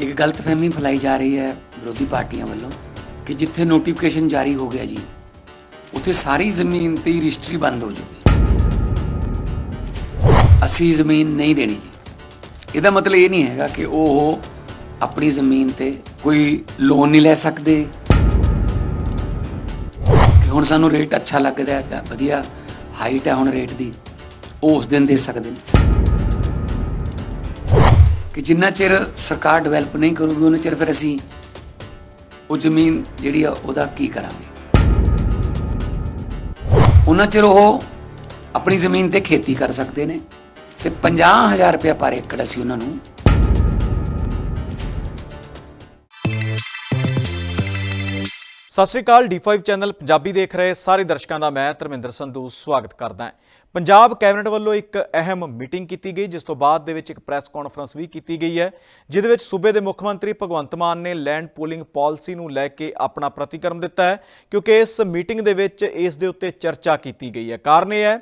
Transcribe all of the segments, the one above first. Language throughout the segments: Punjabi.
ਇੱਕ ਗਲਤਫਹਿਮੀ ਫੈਲਾਈ ਜਾ ਰਹੀ ਹੈ ਵਿਰੋਧੀ ਪਾਰਟੀਆਂ ਵੱਲੋਂ ਕਿ ਜਿੱਥੇ ਨੋਟੀਫਿਕੇਸ਼ਨ ਜਾਰੀ ਹੋ ਗਿਆ ਜੀ, ਉੱਥੇ ਸਾਰੀ ਜ਼ਮੀਨ ਤੇ ਰਜਿਸਟਰੀ ਬੰਦ ਹੋ ਜੂਗੀ ਅਸੀਂ ਜ਼ਮੀਨ ਨਹੀਂ ਦੇਣੀ ਜੀ। ਇਹਦਾ ਮਤਲਬ ਇਹ ਨਹੀਂ ਹੈਗਾ ਕਿ ਉਹ ਆਪਣੀ ਜ਼ਮੀਨ ਤੇ ਕੋਈ ਲੋਨ ਨਹੀਂ ਲੈ ਸਕਦੇ। ਕਿ ਹੁਣ ਸਾਨੂੰ ਰੇਟ ਅੱਛਾ ਲੱਗਦਾ ਹੈ ਜਾਂ ਵਧੀਆ ਹਾਈਟ ਹੈ ਹੁਣ ਰੇਟ ਦੀ, ਉਹ ਉਸ ਦਿਨ ਦੇ ਸਕਦੇ ਨੇ। ਕਿ ਜਿੰਨਾ ਚਿਰ ਸਰਕਾਰ ਡਿਵੈਲਪ ਨਹੀਂ ਕਰੂਗੀ, ਉਹਨਾਂ ਚਿਰ ਫਿਰ ਅਸੀਂ ਉਹ ਜ਼ਮੀਨ ਜਿਹੜੀ ਆ, ਉਹਦਾ ਕੀ ਕਰਾਂਗੇ? ਉਹਨਾਂ ਚਿਰ ਉਹ ਆਪਣੀ ਜ਼ਮੀਨ ਤੇ ਖੇਤੀ ਕਰ ਸਕਦੇ ਨੇ ਤੇ 50000 ਰੁਪਏ ਪਰ ਏਕੜ ਅਸੀਂ ਉਹਨਾਂ ਨੂੰ ਸਤਿ ਸ਼੍ਰੀ ਅਕਾਲ D5 ਚੈਨਲ ਪੰਜਾਬੀ ਦੇਖ ਰਹੇ ਸਾਰੇ ਦਰਸ਼ਕਾਂ ਦਾ ਮੈਂ ਧਰਮਿੰਦਰ ਸੰਧੂ, ਸਵਾਗਤ ਕਰਦਾ ਹਾਂ। ਪੰਜਾਬ ਕੈਬਨਿਟ ਵੱਲੋਂ ਇੱਕ ਅਹਿਮ ਮੀਟਿੰਗ ਕੀਤੀ ਗਈ, ਜਿਸ ਤੋਂ ਬਾਅਦ ਦੇ ਵਿੱਚ ਇੱਕ ਪ੍ਰੈਸ ਕਾਨਫਰੰਸ ਵੀ ਕੀਤੀ ਗਈ ਹੈ, ਜਿਹਦੇ ਵਿੱਚ ਸੂਬੇ ਦੇ ਮੁੱਖ ਮੰਤਰੀ ਭਗਵੰਤ ਮਾਨ ਨੇ ਲੈਂਡ ਪੂਲਿੰਗ ਪਾਲਿਸੀ ਨੂੰ ਲੈ ਕੇ ਆਪਣਾ ਪ੍ਰਤੀਕਰਮ ਦਿੱਤਾ ਹੈ, ਕਿਉਂਕਿ ਇਸ ਮੀਟਿੰਗ ਦੇ ਵਿੱਚ ਇਸ ਦੇ ਉੱਤੇ ਚਰਚਾ ਕੀਤੀ ਗਈ ਹੈ। ਕਾਰਨ ਇਹ ਹੈ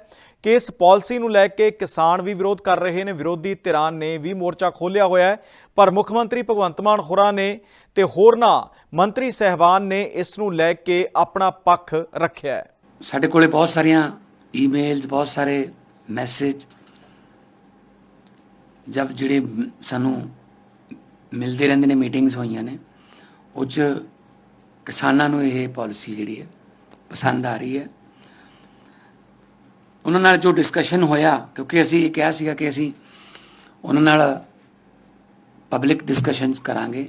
ਕਿ ਇਸ ਪਾਲਿਸੀ ਨੂੰ ਲੈ ਕੇ ਕਿਸਾਨ ਵੀ ਵਿਰੋਧ ਕਰ ਰਹੇ ਨੇ, ਵਿਰੋਧੀ ਧਿਰਾਂ ਨੇ ਵੀ ਮੋਰਚਾ ਖੋਲ੍ਹਿਆ ਹੋਇਆ ਹੈ, ਪਰ ਮੁੱਖ ਮੰਤਰੀ ਭਗਵੰਤ ਮਾਨ ਹੋਰਾਂ ਨੇ ਤੇ ਹੋਰਨਾਂ ਮੰਤਰੀ ਸਹਿਬਾਨ ਨੇ ਇਸ ਨੂੰ ਲੈ ਕੇ ਆਪਣਾ ਪੱਖ ਰੱਖਿਆ ਹੈ। ਸਾਡੇ ਕੋਲੇ ਬਹੁਤ ਸਾਰੀਆਂ ਈਮੇਲਸ ਬਹੁਤ ਸਾਰੇ ਮੈਸੇਜ ਜਦ ਜਿਹੜੇ ਸਾਨੂੰ ਮਿਲਦੇ ਰਹਿੰਦੇ ਨੇ ਮੀਟਿੰਗਸ ਹੋਈਆਂ ਨੇ, ਉਹ 'ਚ ਕਿਸਾਨਾਂ ਨੂੰ ਇਹ ਪਾਲਿਸੀ ਜਿਹੜੀ ਹੈ, ਪਸੰਦ ਆ ਰਹੀ ਹੈ। ਉਹਨਾਂ ਨਾਲ ਜੋ ਡਿਸਕਸ਼ਨ ਹੋਇਆ, ਕਿਉਂਕਿ ਅਸੀਂ ਇਹ ਕਿਹਾ ਸੀਗਾ ਕਿ ਅਸੀਂ ਉਹਨਾਂ ਨਾਲ ਪਬਲਿਕ ਡਿਸਕਸ਼ਨਸ ਕਰਾਂਗੇ।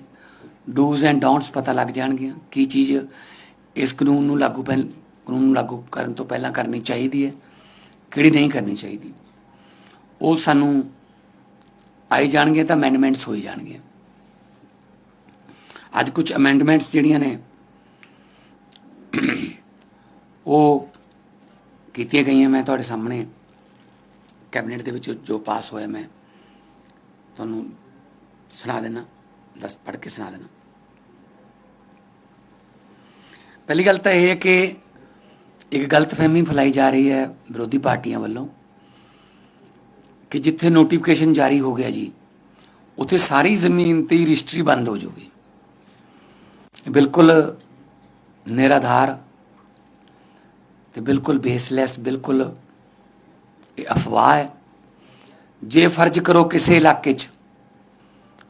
ਡੂਜ਼ ਐਂਡ ਡੋਂਟਸ ਪਤਾ ਲੱਗ ਜਾਣਗੀਆਂ, ਕੀ ਚੀਜ਼ ਇਸ ਕਾਨੂੰਨ ਨੂੰ ਲਾਗੂ ਪਹਿਲ ਕਾਨੂੰਨ ਲਾਗੂ ਕਰਨ ਤੋਂ ਪਹਿਲਾਂ ਕਰਨੀ ਚਾਹੀਦੀ ਹੈ, ਕਿਹੜੀ ਨਹੀਂ ਕਰਨੀ ਚਾਹੀਦੀ। ਉਹ ਸਾਨੂੰ ਆਈ ਜਾਣਗੀਆਂ ਤਾਂ ਅਮੈਂਡਮੈਂਟਸ ਹੋਈ ਜਾਣਗੀਆਂ। ਅੱਜ ਕੁਝ ਅਮੈਂਡਮੈਂਟਸ ਜਿਹੜੀਆਂ ਨੇ, ਉਹ ਕੀਤੀਆਂ ਗਈਆਂ ਮੈਂ ਤੁਹਾਡੇ ਸਾਹਮਣੇ। ਕੈਬਨਿਟ ਦੇ ਵਿੱਚ ਜੋ ਪਾਸ ਹੋਇਆ ਮੈਂ, ਤੁਹਾਨੂੰ ਸੁਣਾ ਦੇਣਾ ਦੱਸ ਪੜ੍ਹ ਕੇ ਸੁਣਾ ਦੇਣਾ ਪਹਿਲੀ ਗੱਲ ਤਾਂ ਇਹ ਹੈ ਕਿ ਇੱਕ ਗਲਤਫਹਿਮੀ ਫੈਲਾਈ ਜਾ ਰਹੀ ਹੈ ਵਿਰੋਧੀ ਪਾਰਟੀਆਂ ਵੱਲੋਂ ਕਿ ਜਿੱਥੇ ਨੋਟੀਫਿਕੇਸ਼ਨ ਜਾਰੀ ਹੋ ਗਿਆ ਜੀ, ਉੱਥੇ ਸਾਰੀ ਜ਼ਮੀਨ ਤੇ ਰਜਿਸਟਰੀ ਬੰਦ ਹੋ ਜਾਊਗੀ। ਬਿਲਕੁਲ ਨਿਰਾਧਾਰ ਤੇ ਬਿਲਕੁਲ ਬੇਸਲੈਸ ਬਿਲਕੁਲ ਇਹ ਅਫਵਾਹ ਹੈ। ਜੇ ਫਰਜ਼ ਕਰੋ ਕਿਸੇ ਇਲਾਕੇ 'ਚ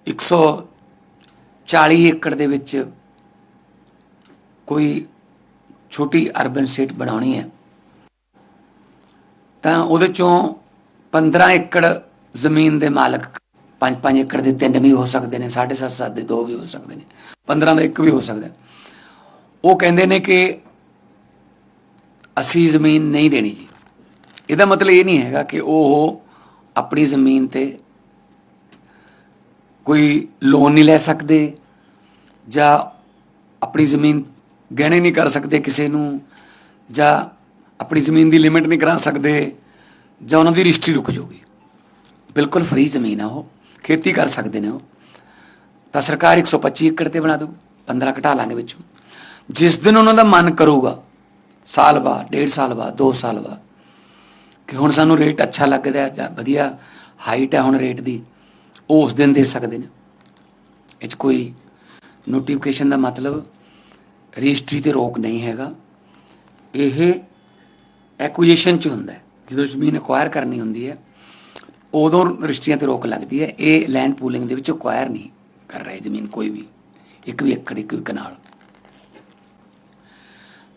140 ਏਕੜ ਦੇ ਵਿੱਚ ਕੋਈ ਛੋਟੀ ਅਰਬਨ ਸਟੇਟ ਬਣਾਉਣੀ ਹੈ। ਤਾਂ ਉਹਦੇ ਚੋਂ 15 ਏਕੜ ਜ਼ਮੀਨ ਦੇ ਮਾਲਕ 5-5 ਏਕੜ ਦੇ ਤਿੰਨ ਵੀ ਹੋ ਸਕਦੇ ਨੇ 7.5 7 ਦੇ ਦੋ ਵੀ ਹੋ ਸਕਦੇ ਨੇ 15 ਦਾ ਇੱਕ ਵੀ ਹੋ ਸਕਦਾ ਉਹ ਕਹਿੰਦੇ ਨੇ ਕਿ ਅਸੀਂ ਜ਼ਮੀਨ ਨਹੀਂ ਦੇਣੀ ਜੀ। ਇਹਦਾ ਮਤਲਬ ਇਹ ਨਹੀਂ ਹੈਗਾ ਕਿ ਉਹ ਆਪਣੀ ਜ਼ਮੀਨ ਤੇ ਕੋਈ ਲੋਨ ਨਹੀਂ ਲੈ ਸਕਦੇ ਜਾਂ ਆਪਣੀ ਜ਼ਮੀਨ ਗਹਿਣੇ ਨਹੀਂ ਕਰ ਸਕਦੇ ਕਿਸੇ ਨੂੰ, ਜਾਂ ਆਪਣੀ ਜ਼ਮੀਨ ਦੀ ਲਿਮਿਟ ਨਹੀਂ ਕਰਾ ਸਕਦੇ, ਜਾਂ ਉਹਨਾਂ ਦੀ ਰਜਿਸਟਰੀ ਰੁਕ ਜਾਊਗੀ। ਬਿਲਕੁਲ ਫ੍ਰੀ ਜ਼ਮੀਨ ਆ ਉਹ, ਖੇਤੀ ਕਰ ਸਕਦੇ ਨੇ ਉਹ। ਤਾਂ ਸਰਕਾਰ 125 ਏਕੜ ਤੇ ਬਣਾ ਦੂ 15 ਘਟਾ ਲਾਂਗੇ ਵਿੱਚੋਂ। ਜਿਸ ਦਿਨ ਉਹਨਾਂ ਦਾ ਮਨ ਕਰੂਗਾ, ਸਾਲ ਬਾਅਦ, ਡੇਢ ਸਾਲ ਬਾਅਦ 2 ਸਾਲ ਬਾਅਦ, ਕਿ ਹੁਣ ਸਾਨੂੰ ਰੇਟ ਅੱਛਾ ਲੱਗਦਾ ਜਾਂ ਵਧੀਆ ਹਾਈਟ ਹੈ ਹੁਣ ਰੇਟ ਦੀ ਉਹ ਉਸ ਦਿਨ ਦੇ ਸਕਦੇ ਨੇ। ਇਹ 'ਚ ਕੋਈ ਨੋਟੀਫਿਕੇਸ਼ਨ ਦਾ ਮਤਲਬ ਰਜਿਸਟਰੀ ਤੇ ਰੋਕ ਨਹੀਂ ਹੈਗਾ। ਇਹ ਐਕੁਜੀਸ਼ਨ ਚ ਹੁੰਦਾ ਜਦੋਂ ਜ਼ਮੀਨ ਅਕਵਾਇਰ ਕਰਨੀ ਹੁੰਦੀ ਹੈ, ਉਦੋਂ ਰਜਿਸਟਰੀਆਂ ਤੇ ਰੋਕ ਲੱਗਦੀ ਹੈ। ਇਹ ਲੈਂਡ ਪੂਲਿੰਗ ਦੇ ਵਿੱਚ ਅਕਵਾਇਰ ਨਹੀਂ ਕਰ ਰਹੇ ਜ਼ਮੀਨ ਕੋਈ ਵੀ, ਇੱਕ ਵੀ ਏਕੜ, ਇੱਕ ਵੀ ਕਨਾਲ।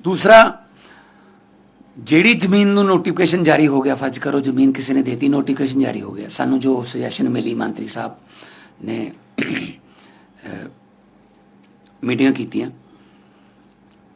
ਦੂਸਰਾ, ਜਿਹੜੀ ਜ਼ਮੀਨ ਨੂੰ ਨੋਟੀਫਿਕੇਸ਼ਨ ਜਾਰੀ ਹੋ ਗਿਆ, ਫਰਜ਼ ਕਰੋ ਜ਼ਮੀਨ ਕਿਸੇ ਨੇ ਦੇਤੀ ਨੋਟੀਫਿਕੇਸ਼ਨ ਜਾਰੀ ਹੋ ਗਿਆ। ਸਾਨੂੰ ਜੋ ਸੁਜੈਸ਼ਨ ਮਿਲੀ, ਮੰਤਰੀ ਸਾਹਿਬ ਨੇ ਮੀਟਿੰਗਾਂ ਕੀਤੀਆਂ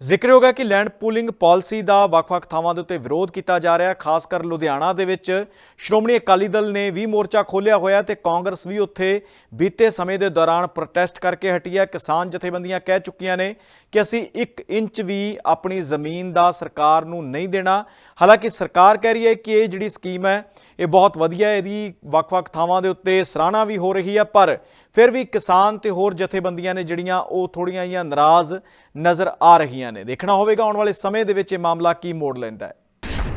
ਇਹ ਜ਼ਿਕਰਯੋਗ ਹੈ ਕਿ ਲੈਂਡ ਪੂਲਿੰਗ ਪਾਲਿਸੀ ਦਾ ਵੱਖ-ਵੱਖ ਥਾਵਾਂ ਦੇ ਉੱਤੇ ਵਿਰੋਧ ਕੀਤਾ ਜਾ ਰਿਹਾ ਖਾਸ ਕਰ ਲੁਧਿਆਣਾ ਦੇ ਵਿੱਚ। ਸ਼੍ਰੋਮਣੀ ਅਕਾਲੀ ਦਲ ਨੇ ਵੀ ਮੋਰਚਾ ਖੋਲ੍ਹਿਆ ਹੋਇਆ ਤੇ ਕਾਂਗਰਸ ਵੀ ਉੱਥੇ ਬੀਤੇ ਸਮੇਂ ਦੇ ਦੌਰਾਨ ਪ੍ਰੋਟੈਸਟ ਕਰਕੇ ਹਟੀ ਹੈ। ਕਿਸਾਨ ਜਥੇਬੰਦੀਆਂ ਕਹਿ ਚੁੱਕੀਆਂ ਨੇ ਕਿ ਅਸੀਂ 1 ਇੰਚ ਵੀ ਆਪਣੀ ਜ਼ਮੀਨ ਦਾ ਸਰਕਾਰ ਨੂੰ ਨਹੀਂ ਦੇਣਾ। ਹਾਲਾਂਕਿ ਸਰਕਾਰ ਕਹਿ ਰਹੀ ਹੈ ਕਿ ਇਹ ਜਿਹੜੀ ਸਕੀਮ ਹੈ, ਇਹ ਬਹੁਤ ਵਧੀਆ ਹੈ। ਇਹਦੀ ਵੱਖ-ਵੱਖ ਥਾਵਾਂ ਦੇ ਉੱਤੇ ਸਰਾਹਣਾ ਵੀ ਹੋ ਰਹੀ ਹੈ, ਪਰ ਫਿਰ ਵੀ ਕਿਸਾਨ ਤੇ ਹੋਰ ਜਥੇਬੰਦੀਆਂ ਨੇ ਜਿਹੜੀਆਂ ਉਹ ਥੋੜੀਆਂ ਜਿਹੀਆਂ ਨਾਰਾਜ਼ ਨਜ਼ਰ ਆ ਰਹੀਆਂ ਨੇ। ਦੇਖਣਾ ਹੋਵੇਗਾ ਆਉਣ ਵਾਲੇ ਸਮੇਂ ਦੇ ਵਿੱਚ ਇਹ ਮਾਮਲਾ ਕੀ ਮੋੜ ਲੈਂਦਾ ਹੈ।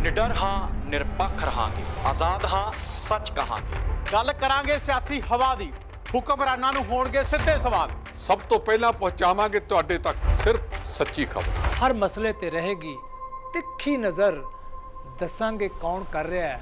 ਨਿਡਰ ਹਾਂ ਨਿਰਪੱਖ ਰਹਾਂਗੇ। ਆਜ਼ਾਦ ਹਾਂ ਸੱਚ ਕਹਾਂਗੇ। ਗੱਲ ਕਰਾਂਗੇ ਸਿਆਸੀ ਹਵਾ ਦੀ। ਹੁਕਮਰਾਨਾਂ ਨੂੰ ਹੋਣਗੇ ਸਿੱਧੇ ਸਵਾਲ। ਸਭ ਤੋਂ ਪਹਿਲਾਂ ਪਹੁੰਚਾਵਾਂਗੇ ਤੁਹਾਡੇ ਤੱਕ ਸਿਰਫ ਸੱਚੀ ਖਬਰ। ਹਰ ਮਸਲੇ ਤੇ ਰਹੇਗੀ ਤਿੱਖੀ ਨਜ਼ਰ। ਦੱਸਾਂਗੇ ਕੌਣ ਕਰ ਰਿਹਾ ਹੈ।